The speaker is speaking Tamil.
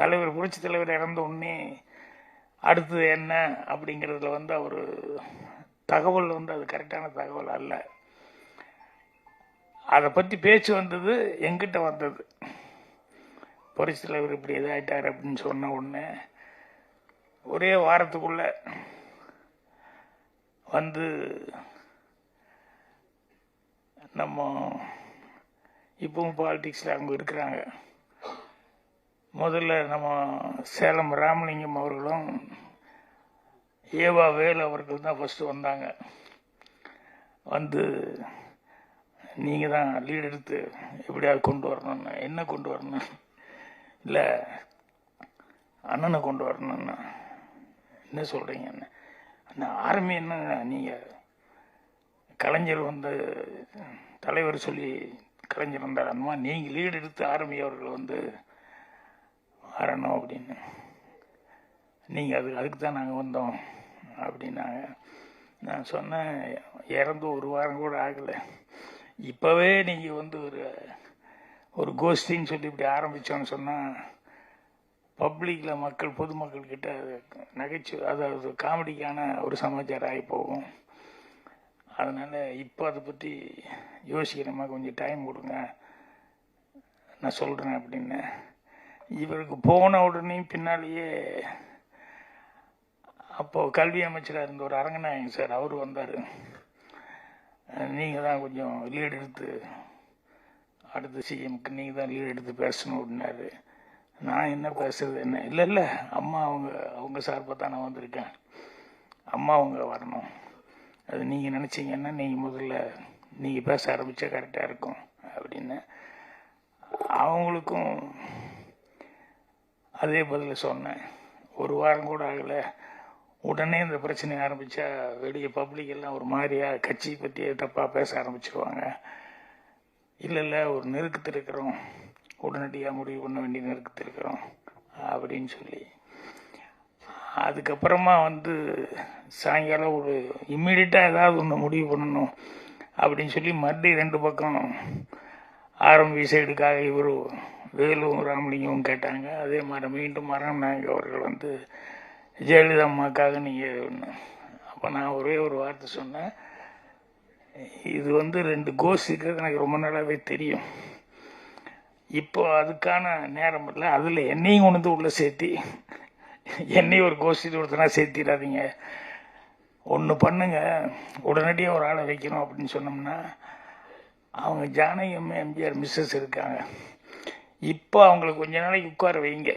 தலைவர் புரட்சி தலைவர் இறந்த உடனே அடுத்தது என்ன அப்படிங்கிறதுல வந்து அவர் தகவல் வந்து அது கரெக்டான தகவல் அல்ல. அதை பற்றி பேச்சு வந்தது எங்கிட்ட வந்தது. புரட்சி தலைவர் இப்படி இதாகிட்டார் அப்படின்னு சொன்ன உடனே ஒரே வாரத்துக்குள்ள வந்து நம்ம இப்பவும் பாலிடிக்ஸில் அவங்க இருக்கிறாங்க. முதல்ல நம்ம சேலம் ராமலிங்கம் அவர்களும் ஏவா வேல் அவர்கள் தான் ஃபஸ்ட்டு வந்தாங்க. வந்து நீங்கள் தான் லீட் எடுத்து எப்படியாவது கொண்டு வரணும்னு. என்ன கொண்டு வரணும் இல்லை அண்ணனை கொண்டு வரணும்னா. என்ன சொல்கிறீங்க அண்ணன் அண்ணன் ஆர்மி என்ன நீங்கள் கலைஞர் வந்து தலைவர் சொல்லி கலைஞர் வந்தார் அந்த மாதிரி நீங்கள் லீடு எடுத்து ஆர்மி அவர்கள் வந்து வரணும் அப்படின்னு. நீங்கள் அது அதுக்கு தான் நாங்கள் வந்தோம் அப்படின்னாங்க. நான் சொன்னேன் இறந்து ஒரு வாரம் கூட ஆகலை. இப்போவே நீங்கள் வந்து ஒரு ஒரு கோஷ்டின்னு சொல்லி இப்படி ஆரம்பித்தோன்னு சொன்னால் பப்ளிக்கில் மக்கள் பொதுமக்கள் கிட்ட அது நகைச்சுவை அதாவது காமெடிக்கான ஒரு சமாச்சாரம் ஆகி போகும். அதனால் இப்போ அதை பற்றி யோசிக்கிறமா கொஞ்சம் டைம் கொடுங்க. நான் சொல்கிறேன் அப்படின்னு. இவருக்கு போன உடனே பின்னாலேயே அப்போது கல்வி அமைச்சராக இருந்த ஒரு அரங்கநாயகன் சார் அவர் வந்தார். நீங்கள் தான் கொஞ்சம் லீடு எடுத்து அடுத்த சிஎம்க்கு நீங்கள் தான் லீடு எடுத்து பேசணும் அப்படின்னாரு. நான் என்ன பேசுறது என்ன? இல்லை இல்லை அம்மா அவங்க அவங்க சார்பாக தான் நான் வந்திருக்கேன். அம்மா அவங்க வரணும். அது நீங்கள் நினச்சிங்கன்னா நீங்கள் முதல்ல நீங்கள் பேச ஆரம்பித்தா கரெக்டாக இருக்கும் அப்படின்னு. அவங்களுக்கும் அதே பதில் சொன்னேன். ஒரு வாரம் கூட ஆகலை. உடனே இந்த பிரச்சனை ஆரம்பித்தா வெளியே பப்ளிக் எல்லாம் ஒரு மாதிரியாக கட்சி பற்றி தப்பாக பேச ஆரம்பிச்சிருவாங்க. இல்லை இல்லை ஒரு நெருக்கத்தில் இருக்கிறோம். உடனடியாக முடிவு பண்ண வேண்டிய நெருக்கத்தில் இருக்கிறோம் அப்படின்னு சொல்லி. அதுக்கப்புறமா வந்து சாயங்காலம் ஒரு இம்மிடியட்டாக ஏதாவது ஒன்று முடிவு பண்ணணும் அப்படின்னு சொல்லி மறுபடியும் ரெண்டு பக்கம் ஆரம்பி சைடுக்காக இவர் வேலும் ராமலிங்கமும் கேட்டாங்க. அதே மாதிரி மீண்டும் மரம் அவர்கள் வந்து ஜெயலலிதா அம்மாக்காக நீங்கள் அப்போ நான் ஒரே ஒரு வார்த்தை சொன்னேன். இது வந்து ரெண்டு கோஸ் இருக்கிறது எனக்கு ரொம்ப நாளாகவே தெரியும். இப்போ அதுக்கான நேரம் இல்லை. அதில் என்னையும் கொண்டு வந்து உள்ளே சேர்த்தி என்னையும் ஒரு கோஷ்டி ஒருத்தனா சேர்த்திடாதீங்க. ஒன்று பண்ணுங்க. உடனடியாக ஒரு ஆளை வைக்கணும் அப்படின்னு சொன்னோம்னா அவங்க ஜானகி அம்மா எம்ஜிஆர் மிஸ்ஸஸ் இருக்காங்க. இப்போ அவங்களை கொஞ்ச நாளைக்கு உட்கார வைங்க.